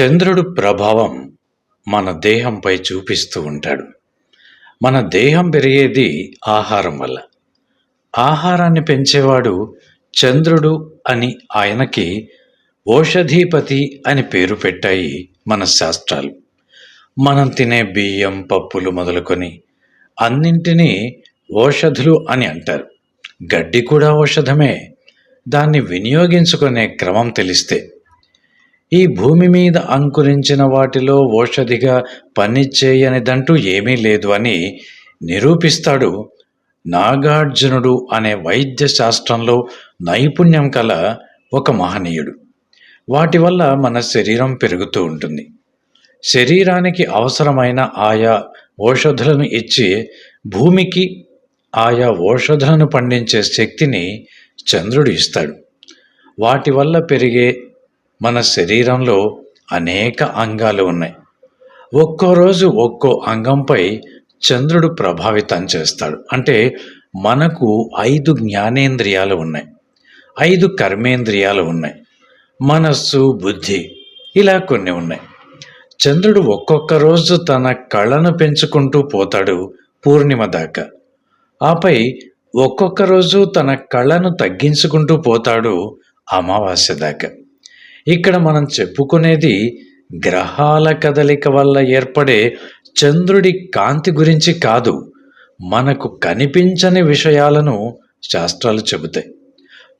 చంద్రుడు ప్రభావం మన దేహంపై చూపిస్తూ ఉంటాడు. మన దేహం పెరిగేది ఆహారం వల్ల. ఆహారాన్ని పెంచేవాడు చంద్రుడు అని ఆయనకి ఓషధీపతి అని పేరు పెట్టాయి మన శాస్త్రాలు. మనం తినే బియ్యం పప్పులు మొదలుకొని అన్నింటినీ ఓషధులు అని అంటారు. గడ్డి కూడా ఔషధమే దాన్ని వినియోగించుకునే క్రమం తెలిస్తే ఈ భూమి మీద అంకురించిన వాటిలో ఓషధిగా పనిచేయనిదంటూ ఏమీ లేదు అని నిరూపిస్తాడు నాగార్జునుడు అనే వైద్య శాస్త్రంలో నైపుణ్యం కల ఒక మహనీయుడు. వాటి వల్ల మన శరీరం పెరుగుతూ ఉంటుంది. శరీరానికి అవసరమైన ఆయా ఓషధులను ఇచ్చి భూమికి ఆయా ఓషధులను పండించే శక్తిని చంద్రుడు ఇస్తాడు. వాటి వల్ల పెరిగే మన శరీరంలో అనేక అంగాలు ఉన్నాయి. ఒక్కో రోజు ఒక్కో అంగంపై చంద్రుడు ప్రభావితం చేస్తాడు. అంటే మనకు ఐదు జ్ఞానేంద్రియాలు ఉన్నాయి. ఐదు కర్మేంద్రియాలు ఉన్నాయి. మనస్సు బుద్ధి ఇలా కొన్ని ఉన్నాయి. చంద్రుడు ఒక్కొక్క రోజు తన కళను పెంచుకుంటూ పోతాడు పూర్ణిమ దాకా. ఆపై ఒక్కొక్క రోజు తన కళను తగ్గించుకుంటూ పోతాడు అమావాస్య దాకా. ఇక్కడ మనం చెప్పుకునేది గ్రహాల కదలిక వల్ల ఏర్పడే చంద్రుడి కాంతి గురించి కాదు మనకు కనిపించని విషయాలను శాస్త్రాలు చెబుతాయి.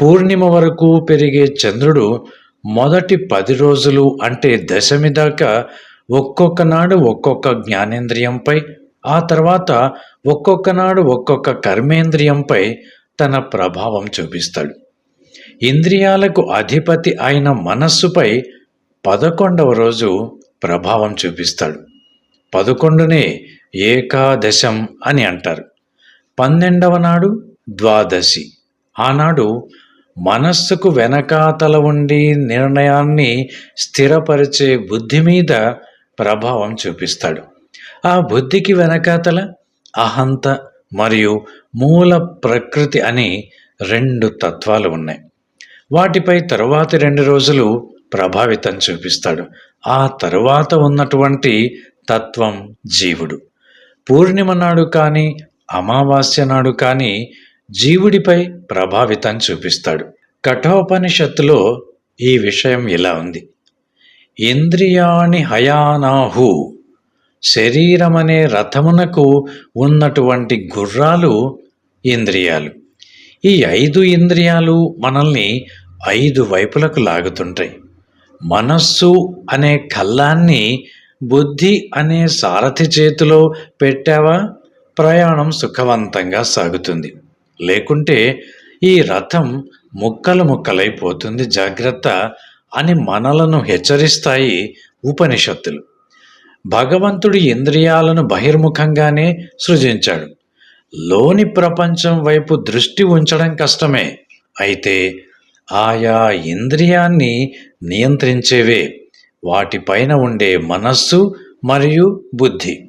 పూర్ణిమ వరకు పెరిగే చంద్రుడు మొదటి పది రోజులు అంటే దశమి దాకా ఒక్కొక్క నాడు ఒక్కొక్క జ్ఞానేంద్రియంపై ఆ తర్వాత ఒక్కొక్క నాడు ఒక్కొక్క కర్మేంద్రియంపై తన ప్రభావం చూపిస్తాడు. ఇంద్రియాలకు అధిపతి అయిన మనస్సుపై పదకొండవ రోజు ప్రభావం చూపిస్తాడు. పదకొండునే ఏకాదశం అని అంటారు. పన్నెండవ నాడు ద్వాదశి. ఆనాడు మనస్సుకు వెనకాతల ఉండి నిర్ణయాన్ని స్థిరపరిచే బుద్ధి మీద ప్రభావం చూపిస్తాడు. ఆ బుద్ధికి వెనకాతల అహంత మరియు మూల ప్రకృతి అని రెండు తత్వాలు ఉన్నాయి. వాటిపై తరువాతి రెండు రోజులు ప్రభావితం చూపిస్తాడు. ఆ తరువాత ఉన్నటువంటి తత్వం జీవుడు. పూర్ణిమ నాడు కానీ అమావాస్య నాడు కానీ జీవుడిపై ప్రభావితం చూపిస్తాడు. కఠోపనిషత్తులో ఈ విషయం ఇలా ఉంది. ఇంద్రియాణి హయానాహు శరీరమనే రథమునకు ఉన్నటువంటి గుర్రాలు ఇంద్రియాలు. ఈ ఐదు ఇంద్రియాలు మనల్ని ఐదు వైపులకు లాగుతుంటాయి. మనస్సు అనే కళ్ళాన్ని బుద్ధి అనే సారథి చేతిలో పెట్టావా? ప్రయాణం సుఖవంతంగా సాగుతుంది. లేకుంటే ఈ రథం ముక్కలు ముక్కలైపోతుంది. జాగ్రత్త అని మనలను హెచ్చరిస్తాయి ఉపనిషత్తులు. భగవంతుడి ఇంద్రియాలను బహిర్ముఖంగానే సృజించాడు. లోని ప్రపంచం వైపు దృష్టి ఉంచడం కష్టమే. అయితే ఆయా ఇంద్రియాన్ని నియంత్రించేవే. వాటిపైన ఉండే మనస్సు మరియు బుద్ధి.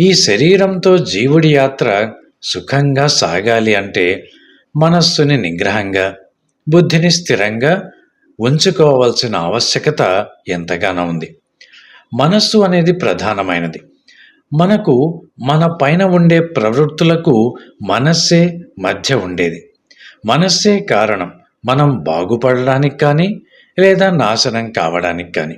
ఈ శరీరంతో జీవుడి యాత్ర సుఖంగా సాగాలి అంటే మనస్సుని నిగ్రహంగా బుద్ధిని స్థిరంగా ఉంచుకోవాల్సిన ఆవశ్యకత ఎంతగానో ఉంది. మనస్సు అనేది ప్రధానమైనది. మనకు మన పైన ఉండే ప్రవృత్తులకు మనస్సే మధ్య ఉండేది. మనస్సే కారణం మనం బాగుపడడానికి కానీ లేదా నాశనం కావడానికి కానీ.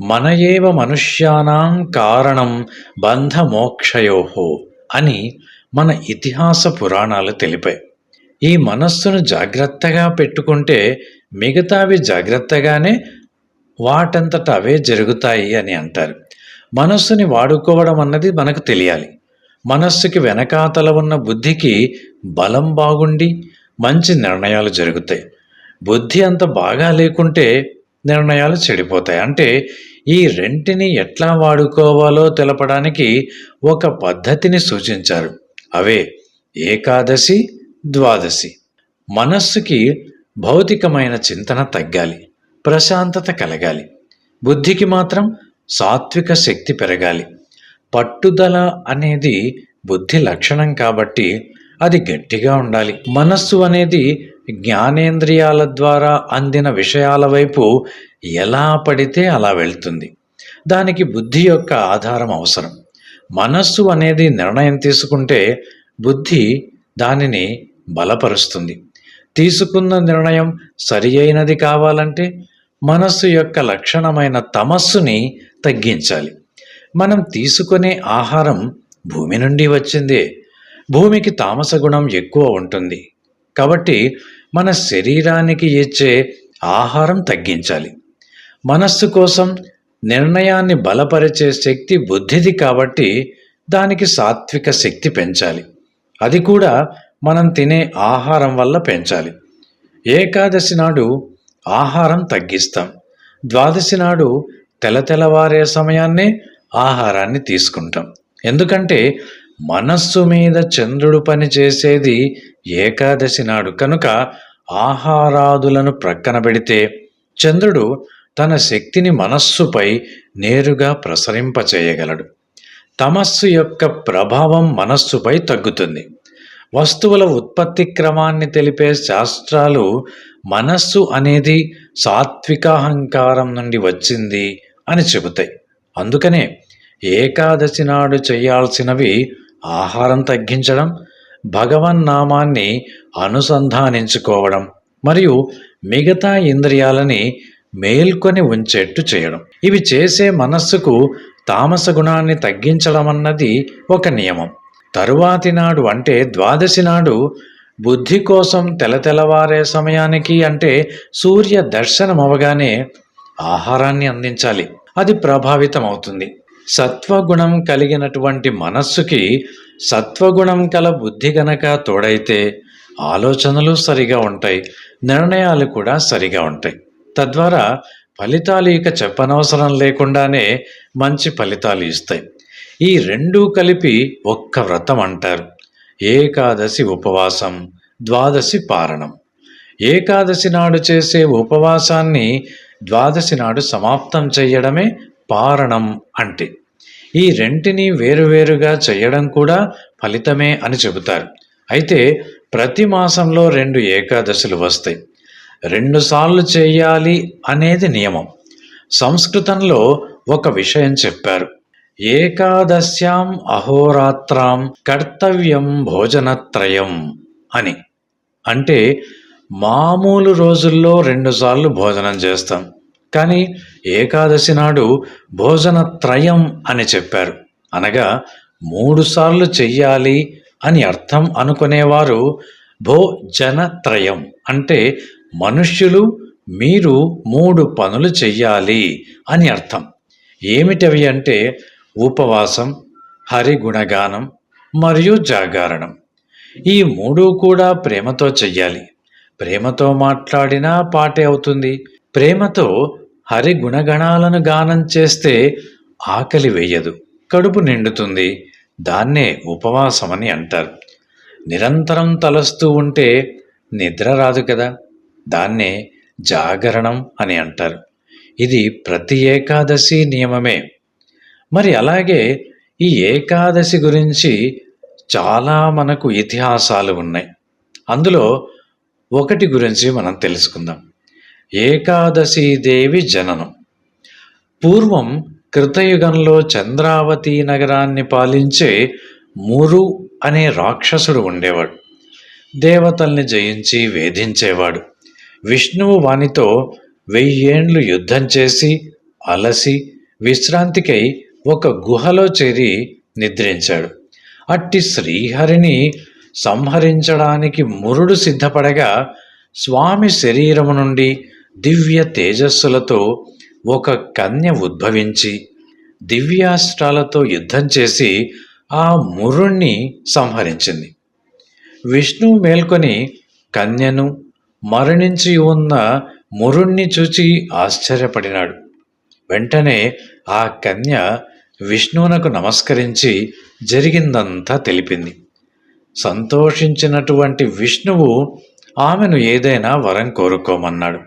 మన ఏవ మనుష్యానాం కారణం బంధమోక్షయోహో అని మన ఇతిహాస పురాణాలు తెలిపాయి. ఈ మనస్సును జాగ్రత్తగా పెట్టుకుంటే మిగతావి జాగ్రత్తగానే వాటంతట అవే జరుగుతాయి అని అంటారు. మనస్సుని వాడుకోవడం అన్నది మనకు తెలియాలి. మనస్సుకి వెనకాతల ఉన్న బుద్ధికి బలం బాగుండి మంచి నిర్ణయాలు జరుగుతాయి. బుద్ధి అంత బాగా లేకుంటే నిర్ణయాలు చెడిపోతాయి. అంటే ఈ రెంటిని ఎట్లా వాడుకోవాలో తెలపడానికి ఒక పద్ధతిని సూచించారు. అవే ఏకాదశి ద్వాదశి. మనస్సుకి భౌతికమైన చింతన తగ్గాలి. ప్రశాంతత కలగాలి. బుద్ధికి మాత్రం సాత్విక శక్తి పెరగాలి. పట్టుదల అనేది బుద్ధి లక్షణం కాబట్టి అది గట్టిగా ఉండాలి. మనస్సు అనేది జ్ఞానేంద్రియాల ద్వారా అందిన విషయాల వైపు ఎలా పడితే అలా వెళ్తుంది. దానికి బుద్ధి యొక్క ఆధారం అవసరం. మనస్సు అనేది నిర్ణయం తీసుకుంటే బుద్ధి దానిని బలపరుస్తుంది. తీసుకున్న నిర్ణయం సరి అయినది కావాలంటే మనస్సు యొక్క లక్షణమైన తమస్సుని తగ్గించాలి. మనం తీసుకునే ఆహారం భూమి నుండి వచ్చిందే. భూమికి తామస గుణం ఎక్కువ ఉంటుంది. కాబట్టి మన శరీరానికి ఇచ్చే ఆహారం తగ్గించాలి. మనస్సు కోసం నిర్ణయాన్ని బలపరిచే శక్తి బుద్ధిది కాబట్టి దానికి సాత్విక శక్తి పెంచాలి. అది కూడా మనం తినే ఆహారం వల్ల పెంచాలి. ఏకాదశి నాడు ఆహారం తగ్గిస్తాం. ద్వాదశి నాడు తెల తెల్లవారే సమయాన్నే ఆహారాన్ని తీసుకుంటాం. ఎందుకంటే మనస్సు మీద చంద్రుడు పని చేసేది ఏకాదశి నాడు. కనుక ఆహారాదులను ప్రక్కన పెడితే చంద్రుడు తన శక్తిని మనస్సుపై నేరుగా ప్రసరింపచేయగలడు. తమస్సు యొక్క ప్రభావం మనస్సుపై తగ్గుతుంది. వస్తువుల ఉత్పత్తి క్రమాన్ని తెలిపే శాస్త్రాలు మనస్సు అనేది సాత్వికాహంకారం నుండి వచ్చింది అని చెబుతాయి. అందుకనే ఏకాదశి నాడు చేయాల్సినవి ఆహారం తగ్గించడం భగవన్నామాన్ని అనుసంధానించుకోవడం మరియు మిగతా ఇంద్రియాలని మేల్కొని ఉంచేట్టు చేయడం. ఇవి చేసే మనస్సుకు తామస గుణాన్ని తగ్గించడం అన్నది ఒక నియమం. తరువాతి నాడు అంటే ద్వాదశి నాడు బుద్ధి కోసం తెలతెలవారే సమయానికి అంటే సూర్య దర్శనం అవగానే ఆహారాన్ని అందించాలి. అది ప్రభావితం అవుతుంది సత్వగుణం కలిగినటువంటి మనస్సుకి సత్వగుణం కల బుద్ధి గనక తోడైతే ఆలోచనలు సరిగా ఉంటాయి. నిర్ణయాలు కూడా సరిగా ఉంటాయి. తద్వారా ఫలితాలు ఇక చెప్పనవసరం లేకుండానే మంచి ఫలితాలు ఇస్తాయి. ఈ రెండూ కలిపి ఒక్క వ్రతం అంటారు. ఏకాదశి ఉపవాసం ద్వాదశి పారణం. ఏకాదశి నాడు చేసే ఉపవాసాన్ని ద్వాదశి నాడు సమాప్తం చేయడమే పారణం అంటే. ఈ రెంటిని వేరువేరుగా చేయడం కూడా ఫలితమే అని చెబుతారు. అయితే ప్రతి మాసంలో రెండు ఏకాదశులు వస్తాయి. రెండుసార్లు చేయాలి అనేది నియమం. సంస్కృతంలో ఒక విషయం చెప్పారు. ఏకాదశ్యాం అహోరాత్రాం కర్తవ్యం భోజనత్రయం అని. అంటే మామూలు రోజుల్లో రెండుసార్లు భోజనం చేస్తాం. కానీ ఏకాదశి నాడు భోజనత్రయం అని చెప్పారు. అనగా మూడుసార్లు చెయ్యాలి అని అర్థం అనుకునేవారు భోజనత్రయం. అంటే మనుష్యులు మీరు మూడు పనులు చెయ్యాలి అని అర్థం. ఏమిటవి అంటే ఉపవాసం హరిగుణగానం మరియు జాగారణం. ఈ మూడు కూడా ప్రేమతో చెయ్యాలి. ప్రేమతో మాట్లాడినా పాటే అవుతుంది. ప్రేమతో హరి గుణగణాలను గానం చేస్తే ఆకలి వేయదు కడుపు నిండుతుంది. దాన్నే ఉపవాసమని అంటారు. నిరంతరం తలస్తూ ఉంటే నిద్ర రాదు కదా. దాన్నే జాగరణం అని అంటారు. ఇది ప్రతి ఏకాదశి నియమమే. మరి అలాగే ఈ ఏకాదశి గురించి చాలా మనకు ఇతిహాసాలు ఉన్నాయి. అందులో ఒకటి గురించి మనం తెలుసుకుందాం. ఏకాదశీదేవి జననం. పూర్వం కృతయుగంలో చంద్రావతి నగరాన్ని పాలించే మురు అనే రాక్షసుడు ఉండేవాడు. దేవతల్ని జయించి వేధించేవాడు. విష్ణువు వానితో వెయ్యేండ్లు యుద్ధం చేసి అలసి విశ్రాంతికై ఒక గుహలో చేరి నిద్రించాడు. అట్టి శ్రీహరిని సంహరించడానికి మురుడు సిద్ధపడగా స్వామి శరీరము నుండి దివ్య తేజస్సులతో ఒక కన్య ఉద్భవించి దివ్యాస్త్రాలతో యుద్ధం చేసి ఆ మురుణ్ణి సంహరించింది. విష్ణువు మేల్కొని కన్యను మరణించి ఉన్న మురుణ్ణి చూచి ఆశ్చర్యపడినాడు. వెంటనే ఆ కన్య విష్ణువునకు నమస్కరించి జరిగిందంతా తెలిపింది. సంతోషించినటువంటి విష్ణువు ఆమెను ఏదైనా వరం కోరుకోమన్నాడు.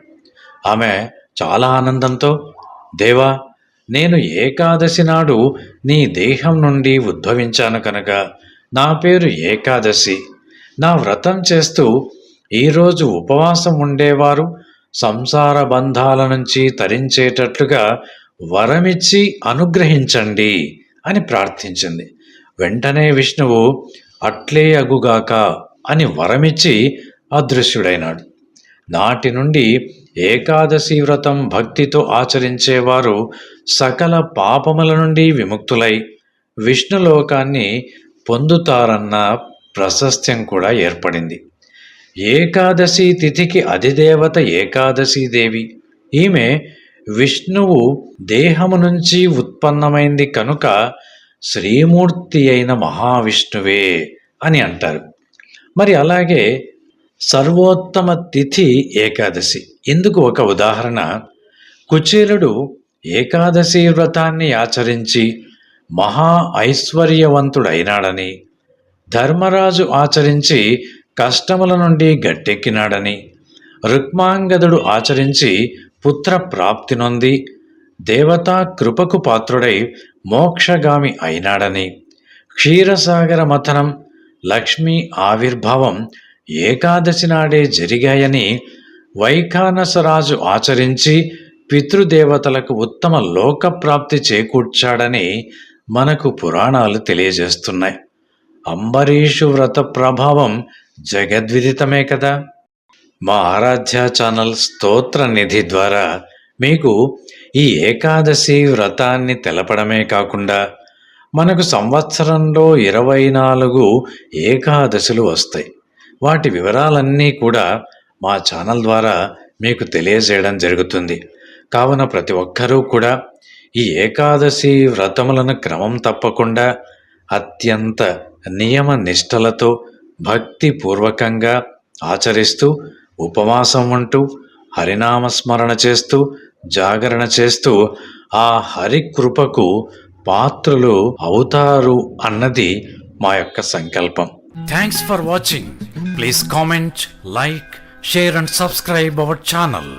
ఆమె చాలా ఆనందంతో దేవా నేను ఏకాదశి నాడు నీ దేహం నుండి ఉద్భవించాను కనుక నా పేరు ఏకాదశి. నా వ్రతం చేస్తూ ఈరోజు ఉపవాసం ఉండేవారు సంసార బంధాల నుంచి తరించేటట్లుగా వరమిచ్చి అనుగ్రహించండి అని ప్రార్థించింది. వెంటనే విష్ణువు అట్లే అగుగాక అని వరమిచ్చి అదృశ్యుడైనాడు. నాటి నుండి ఏకాదశి వ్రతం భక్తితో ఆచరించేవారు సకల పాపముల నుండి విముక్తులై విష్ణులోకాన్ని పొందుతారన్న ప్రశస్త్యం కూడా ఏర్పడింది. ఏకాదశి తిథికి అధిదేవత ఏకాదశి దేవి. ఈమె విష్ణువు దేహము నుంచి ఉత్పన్నమైంది కనుక శ్రీమూర్తి అయిన మహావిష్ణువే అని అంటారు. మరి అలాగే సర్వోత్తమ తిథి ఏకాదశి. ఇందుకు ఒక ఉదాహరణ. కుచేలుడు ఏకాదశి వ్రతాన్ని ఆచరించి మహా ఐశ్వర్యవంతుడైనాడని ధర్మరాజు ఆచరించి కష్టముల నుండి గట్టెక్కినాడని రుక్మాంగదుడు ఆచరించి పుత్ర ప్రాప్తి నొంది దేవతా కృపకు పాత్రుడై మోక్షగామి అయినాడని. క్షీరసాగర మథనం లక్ష్మీ ఆవిర్భావం ఏకాదశి నాడే జరిగాయని వైఖానసరాజు ఆచరించి పితృదేవతలకు ఉత్తమ లోకప్రాప్తి చేకూర్చాడని మనకు పురాణాలు తెలియజేస్తున్నాయి. అంబరీషు వ్రత ప్రభావం జగద్విదితమే కదా. మా ఆరాధ్య ఛానల్ స్తోత్ర నిధి ద్వారా మీకు ఈ ఏకాదశి వ్రతాన్ని తెలపడమే కాకుండా మనకు సంవత్సరంలో ఇరవై నాలుగు ఏకాదశులు వస్తాయి. వాటి వివరాలన్నీ కూడా మా ఛానల్ ద్వారా మీకు తెలియజేయడం జరుగుతుంది. కావున ప్రతి ఒక్కరూ కూడా ఈ ఏకాదశి వ్రతములను క్రమం తప్పకుండా అత్యంత నియమ నిష్టలతో భక్తిపూర్వకంగా ఆచరిస్తూ ఉపవాసం ఉంటూ హరినామస్మరణ చేస్తూ జాగరణ చేస్తూ ఆ హరి కృపకు పాత్రులు అవుతారు అన్నది మా యొక్క సంకల్పం. Thanks for watching please comment like share and subscribe our channel